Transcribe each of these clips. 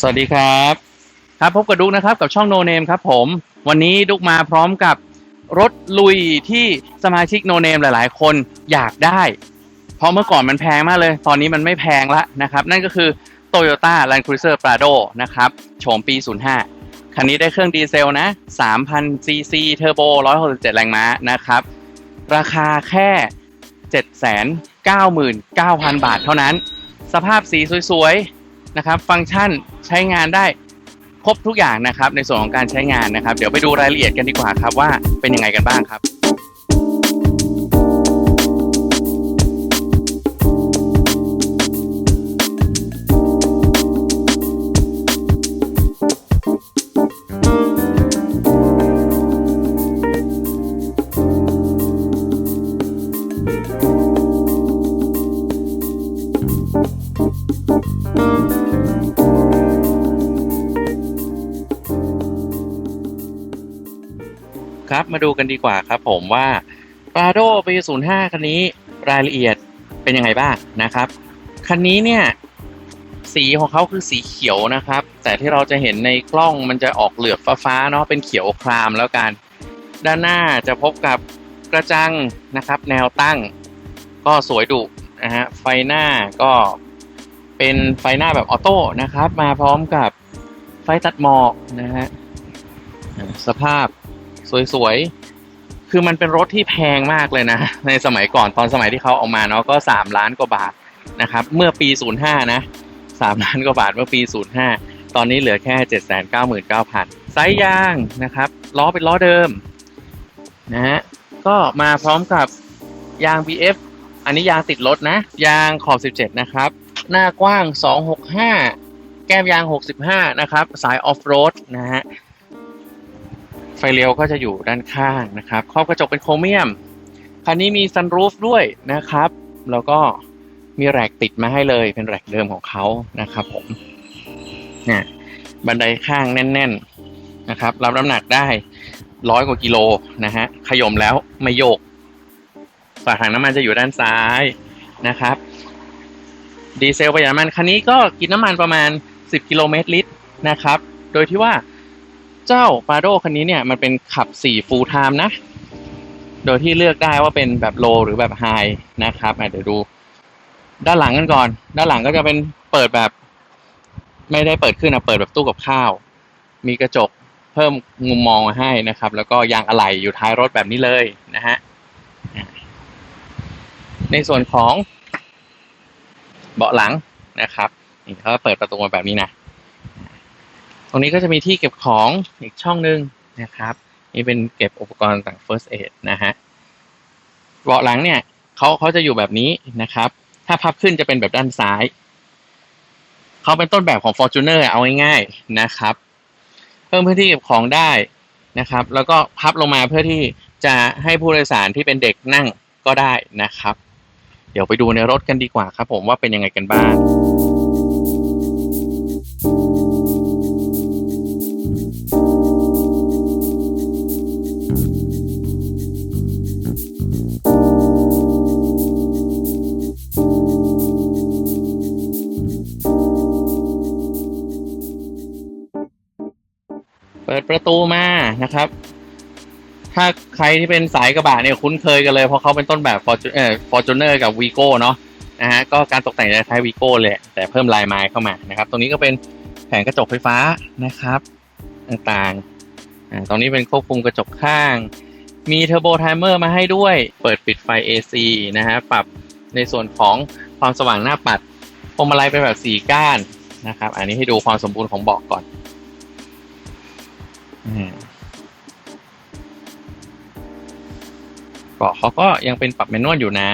สวัสดีครับ ครับพบกับดุกนะครับกับช่องโนเนมครับผมวันนี้ดุกมาพร้อมกับรถลุยที่สมาชิกโนเนมหลายๆ คนอยากได้ เพราะเมื่อก่อนมันแพงมากเลย ตอนนี้มันไม่แพงละนะครับ นั่นก็คือ Toyota Land Cruiser Prado นะครับโฉมปี 05 คันนี้ได้เครื่องดีเซลนะ 3,000ซีซีเทอร์โบ 167 แรงม้านะครับ ราคาแค่ 799,000 บาทเท่านั้น สภาพสีสวยๆ นะครับ ฟังก์ชันใช้งานได้ครบทุกอย่างนะครับ ในส่วนของการใช้งานนะครับ เดี๋ยวไปดูรายละเอียดกันดีกว่าครับว่าเป็นยังไงกันบ้างครับ ครับ มาดูกันดีกว่าครับผมว่า Prado ปี05คันนี้รายละเอียดเป็นยังไงบ้างนะครับ คันนี้เนี่ย สีของเขาคือสีเขียวนะครับ แต่ที่เราจะเห็นในกล้องมันจะออกเหลือบฟ้าๆเนาะเป็นเขียวครามแล้วกัน ด้านหน้าจะพบกับกระจังนะครับ แนวตั้ง ก็สวยดุนะฮะไฟหน้าก็เป็นไฟหน้าแบบออโต้นะครับ มาพร้อมกับไฟตัดหมอกนะฮะสภาพ สวยๆ คือมันเป็นรถที่แพงมากเลยนะ ในสมัยก่อนตอนสมัยที่เขาเอามาเนาะก็ 3 ล้านกว่าบาทนะครับ เมื่อปี 05 นะ 3 ล้านกว่าบาทเมื่อปี 05 ตอนนี้เหลือแค่ 799,000ไซส์ยางนะครับล้อเป็นล้อเดิมนะฮะก็มาพร้อมกับยาง BF อันนี้ยางติดรถนะ ยางขอบ 17 นะครับ หน้ากว้าง 265 แก้มยาง 65 นะครับ สายออฟโรดนะฮะ ไฟเลี้ยวก็จะอยู่ด้านข้างนะครับครอบกระจกเป็นโครเมียม คันนี้มีซันรูฟด้วยนะครับ แล้วก็มีแรกติดมาให้เลยเป็นแรกเดิมของเขานะครับ ผมเนี่ยบันไดข้างแน่น ๆนะครับ รับน้ำหนักได้ร้อยกว่ากิโลนะฮะขย่มแล้วไม่โยกฝาถังน้ำมันจะอยู่ด้านซ้ายนะครับ ดีเซลประหยัดน้ำมันคันนี้ก็กินน้ำมันประมาณ 10 กิโลเมตรลิตรนะครับ โดยที่ว่า เจ้าปาโดคันนี้เนี่ยมันเป็นขับ 4 full time นะ โดยที่เลือกได้ว่าเป็นแบบ low หรือแบบ high นะครับเดี๋ยวดู ด้านหลังกันก่อน ด้านหลังก็จะเป็นเปิดแบบ ไม่ได้เปิดขึ้นนะเปิดแบบตู้กับข้าว มีกระจกเพิ่มมุมมองมาให้นะครับ แล้วก็ยางอะไหล่อยู่ท้ายรถแบบนี้เลยนะฮะในส่วนของเบาะหลังนะครับนี่เขาเปิดประตูมาแบบนี้นะ ตรงนี้ก็จะมีที่เก็บของอีกช่องหนึ่งนะครับ นี่เป็นเก็บอุปกรณ์ต่าง first aid นะฮะเบาะหลังเนี่ยเขาเขาจะอยู่แบบนี้นะครับ ถ้าพับขึ้นจะเป็นแบบด้านซ้ายเขาเป็นต้นแบบของ Fortuner เอาง่ายๆนะครับ เพิ่มพื้นที่เก็บของได้นะครับ แล้วก็พับลงมาเพื่อที่จะให้ผู้โดยสารที่เป็นเด็กนั่งก็ได้นะครับ เดี๋ยวไปดูในรถกันดีกว่าครับผมว่าเป็นยังไงกันบ้าง เปิดประตูมานะครับ ถ้าใครที่เป็นสายกระบะเนี่ยคุ้นเคยกันเลยเพราะเขาเป็นต้นแบบ Fortu- เอ่อ Fortuner กับ Vigo เนาะนะฮะก็การตกแต่งจะคล้าย Vigo เลยแต่เพิ่มลายไม้เข้ามานะครับ ตรงนี้ก็เป็นแผงกระจกไฟฟ้านะครับต่างๆอ่าตรงนี้เป็นควบคุมกระจกข้าง มีเทอร์โบไทเมอร์มาให้ด้วย เปิดปิดไฟ AC นะฮะปรับในส่วนของความสว่างหน้าปัดพวงมาลัยเป็นแบบสีก้านนะครับ อันนี้ให้ดูความสมบูรณ์ของเบาะก่อน บาะเขาก็ยังเป็นปรับแมนนวลอยู่นะ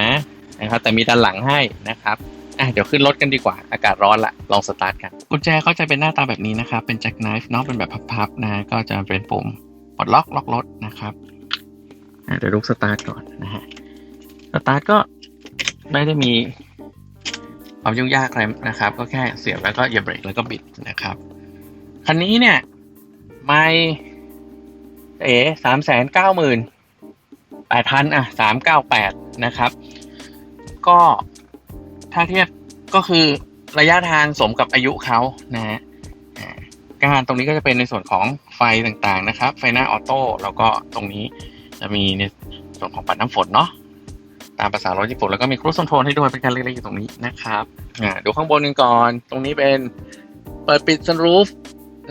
นะครับ แต่มีด้านหลังให้นะครับอะเดี๋ยวขึ้นรถกันดีกว่า อากาศร้อนละ ลองสตาร์ทกัน กุญแจเขาจะเป็นหน้าตาแบบนี้นะครับ เป็นแจ็คไนฟ์เนาะเป็นแบบพับๆนะ ก็จะเป็นปุ่มปลดล็อกล็อกรถนะครับอะเดี๋ยวลุกสตาร์ทก่อนนะฮะ สตาร์ทก็ไม่ได้มีความยุ่งยากอะไรนะครับ ก็แค่เสียบแล้วก็เหยียบเบรกแล้วก็บิดนะครับ คันนี้เนี่ย ไม่เอ๋สามแสนเก้าหมื่นแปดพันอะสามเก้าแปดนะครับ ก็ถ้าเทียบก็คือระยะทางสมกับอายุเขานะฮะกานตรงนี้ก็จะเป็นในส่วนของไฟต่างๆนะครับ ไฟหน้าออโต้แล้วก็ตรงนี้จะมีในส่วนของปัดน้ำฝนเนาะตามภาษารถญี่ปุ่นแล้วก็มีครู i คอนโทรลให้ด้วยเป็นการเล็กๆอยู่ตรงนี้นะครับดูข้างบนกันก่อน ตรงนี้เป็นเปิดปิด sunroof น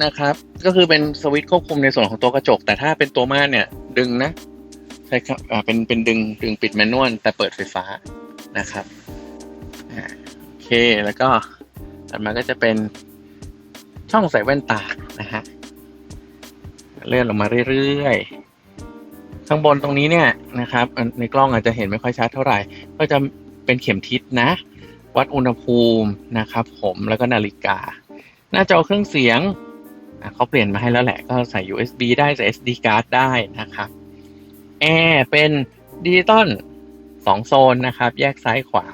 นะครับ ก็คือเป็นสวิตช์ควบคุมในส่วนของตัวกระจก แต่ถ้าเป็นตัวม่านเนี่ย ดึงนะใช่ครับอ่าเป็นเป็นดึงดึงปิดแมนนวลแต่เปิดไฟฟ้านะครับอ่าโอเคแล้วก็ถัดมาก็จะเป็นช่องใส่แว่นตานะฮะเลื่อนลงมาเรื่อยๆ ข้างบนตรงนี้เนี่ยนะครับ ในกล้องอาจจะเห็นไม่ค่อยชัดเท่าไหร่ ก็จะเป็นเข็มทิศนะ วัดอุณหภูมินะครับผมแล้วก็นาฬิกา หน้าจอเครื่องเสียง อะเขาเปลี่ยนมาให้แล้วแหละก็ใส่ USB ได้ใส่ SD card ได้นะครับแอร์เป็นดิจิตอลสองโซนนะครับ แยกซ้ายขวา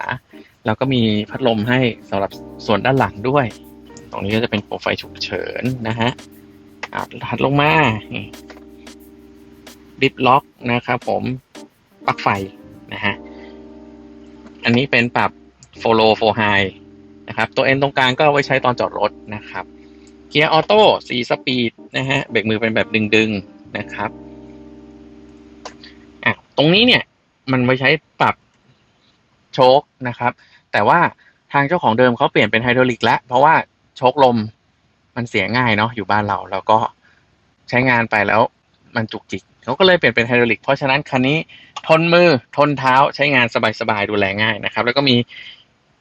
แล้วก็มีพัดลมให้สำหรับส่วนด้านหลังด้วย ตรงนี้ก็จะเป็นโปรไฟฉุกเฉินนะฮะอะถัดลงมาดิฟล็อกนะครับผมปลั๊กไฟนะฮะอันนี้เป็นปรับ follow for high นะครับ ตัว N ตรงกลางก็เอาไว้ใช้ตอนจอดรถนะครับ เกียร์ออโต้สีสปีดนะฮะเบรกมือเป็นแบบดึงๆนะครับอะตรงนี้เนี่ยมันไว้ใช้ปรับโชคนะครับ แต่ว่าทางเจ้าของเดิมเขาเปลี่ยนเป็นไฮดรอลิกแล้ว เพราะว่าโชคลมมันเสียง่ายเนาะอยู่บ้านเราแล้วก็ใช้งานไปแล้วมันจุกจิกเขาก็เลยเปลี่ยนเป็นไฮดรอลิก เพราะฉะนั้นคันนี้ทนมือทนเท้าใช้งานสบายๆดูแลง่ายนะครับ แล้วก็มี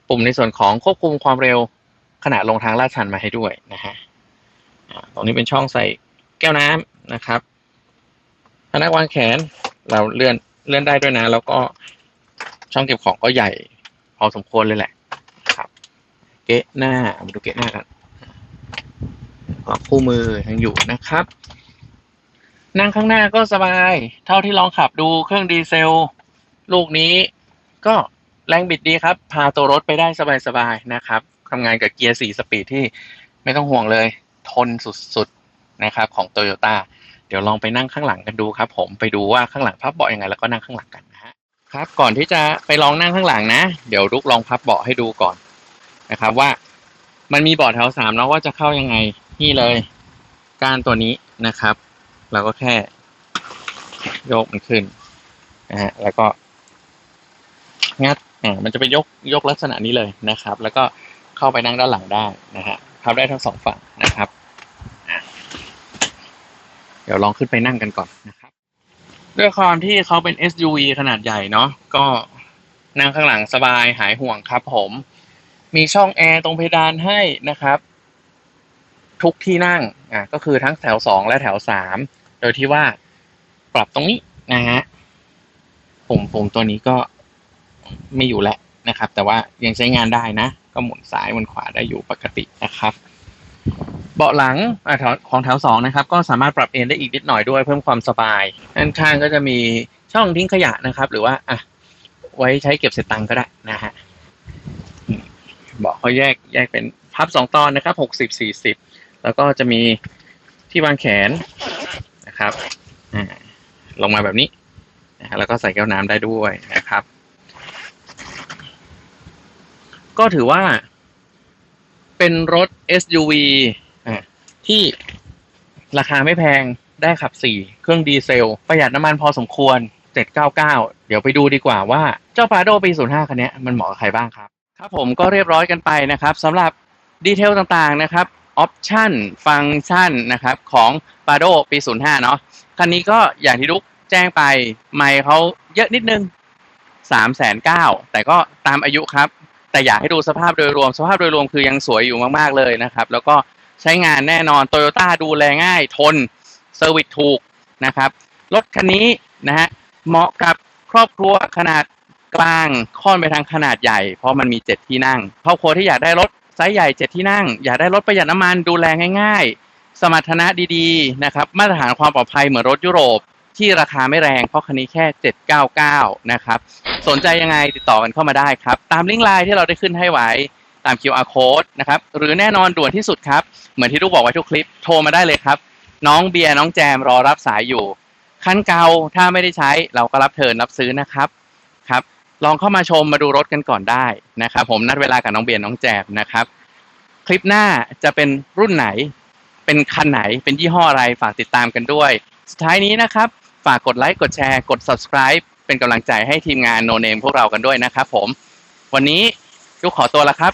ปุ่มในส่วนของควบคุมความเร็วขณะลงทางลาดชันมาให้ด้วยนะฮะ งนี้เป็นช่องใส่แก้วน้ำนะครับพนักวางแขนเราเลื่อนเลื่อนได้ด้วยนะ แล้วก็ช่องเก็บของก็ใหญ่พอสมควรเลยแหละครับ เกะหน้ามาดูเกะหน้ากันก็คู่มือยังอยู่นะครับ นั่งข้างหน้าก็สบาย เท่าที่ลองขับดูเครื่องดีเซล ลูกนี้ ก็แรงบิดดีครับ พาตัวรถไปได้สบายๆนะครับทำงานกับเกียร์4สปีดที่ไม่ต้องห่วงเลย ทนสุดๆนะครับของโตโยต้าเดี๋ยวลองไปนั่งข้างหลังกันดูครับ ผมไปดูว่าข้างหลังพับเบาะยังไงแล้วก็นั่งข้างหลังกันนะฮะครับ ก่อนที่จะไปลองนั่งข้างหลังนะ เดี๋ยวลุกลองพับเบาะให้ดูก่อนนะครับว่ามันมีเบาะแถวสามเนาะว่าจะเข้ายังไงนี่เลยก้านตัวนี้นะครับ เราก็แค่โยกมันขึ้นนะฮะแล้วก็ งัดอ่ามันจะเป็นยกยกลักษณะนี้เลยนะครับ แล้วก็เข้าไปนั่งด้านหลังได้นะฮะพับได้ทั้งสองฝั่งนะครับ ดี๋ยวลองขึ้นไปนั่งกันก่อนนะครับด้วยความที่เขาเป็น SUV ขนาดใหญ่เนาะก็นั่งข้างหลังสบายหายห่วงครับผม มีช่องแอร์ตรงเพดานให้นะครับ ทุกที่นั่งอะก็คือทั้งแถวสองและแถวสามโดยที่ว่าปรับตรงนี้นะฮะปุ่มปุ่มตัวนี้ก็ไม่อยู่แล้วนะครับ แต่ว่ายังใช้งานได้นะ ก็หมุนซ้ายหมุนขวาได้อยู่ปกตินะครับ เบาะหลังอของแถวสองนะครับ ก็สามารถปรับเอนได้อีกนิดหน่อยด้วย เพิ่มความสบายด้านข้างก็จะมีช่องทิ้งขยะนะครับ หรือว่าอะไว้ใช้เก็บเศษตังค์ก็ได้นะฮะเบาะเขาแยกแยกเป็นพับสองตอนนะครับหกสิบสี่สิบแล้วก็จะมีที่วางแขนนะครับลงมาแบบนี้นะแล้วก็ใส่แก้วน้ำได้ด้วยนะครับ ก็ถือว่าเป็นรถ SUV ที่ราคาไม่แพงได้ขับสี่เครื่องดีเซล ประหยัดน้ำมันพอสมควร 799 เดี๋ยวไปดูดีกว่าว่าเจ้า Prado ปี 05 คันนี้มันเหมาะกับใครบ้างครับ ครับผมก็เรียบร้อยกันไปนะครับสำหรับดีเทลต่างๆนะครับออปชั่นฟังก์ชันนะครับของ Prado ปี 05 เนาะคันนี้ก็อย่างที่ลุกแจ้งไปไม่เขาเยอะนิดนึง 3 9 0 0 0แต่ก็ตามอายุครับ แต่อยากให้ดูสภาพโดยรวม สภาพโดยรวมคือยังสวยอยู่มาก ๆ เลยนะครับ แล้วก็ ใช้งานแน่นอนโตโยต้าดูแลง่ายทนเซอร์วิสถูกนะครับ รถคันนี้นะฮะเหมาะกับครอบครัวขนาดกลางค่อนไปทางขนาดใหญ่ เพราะมันมี 7 ที่นั่งครอบครัวที่อยากได้รถไซส์ใหญ่ 7 ที่นั่ง อยากได้รถประหยัดน้ำมันดูแลง่าย ๆ สมรรถนะดีๆนะครับมาตรฐานความปลอดภัยเหมือนรถยุโรปที่ราคาไม่แรงเพราะคันนี้แค่ 799 นะครับ สนใจยังไงติดต่อกันเข้ามาได้ครับ ตามลิงก์ไลน์ที่เราได้ขึ้นให้ไว้ ตาม QR code นะครับหรือแน่นอนด่วนที่สุดครับ เหมือนที่ลูกบอกไว้ทุกคลิปโทรมาได้เลยครับ น้องเบียร์น้องแจมรอรับสายอยู่คันเก่าถ้าไม่ได้ใช้เราก็รับเทินรับซื้อนะครับครับ ลองเข้ามาชมมาดูรถกันก่อนได้นะครับ ผมนัดเวลากับน้องเบียร์น้องแจมนะครับ คลิปหน้าจะเป็นรุ่นไหน เป็นคันไหนเป็นยี่ห้ออะไรฝากติดตามกันด้วย สุดท้ายนี้นะครับ ฝากกดไลค์กดแชร์กด subscribe เป็นกำลังใจให้ทีมงานโนเนมพวกเรากันด้วยนะครับ ผม วันนี้ยุกขอตัวละครับ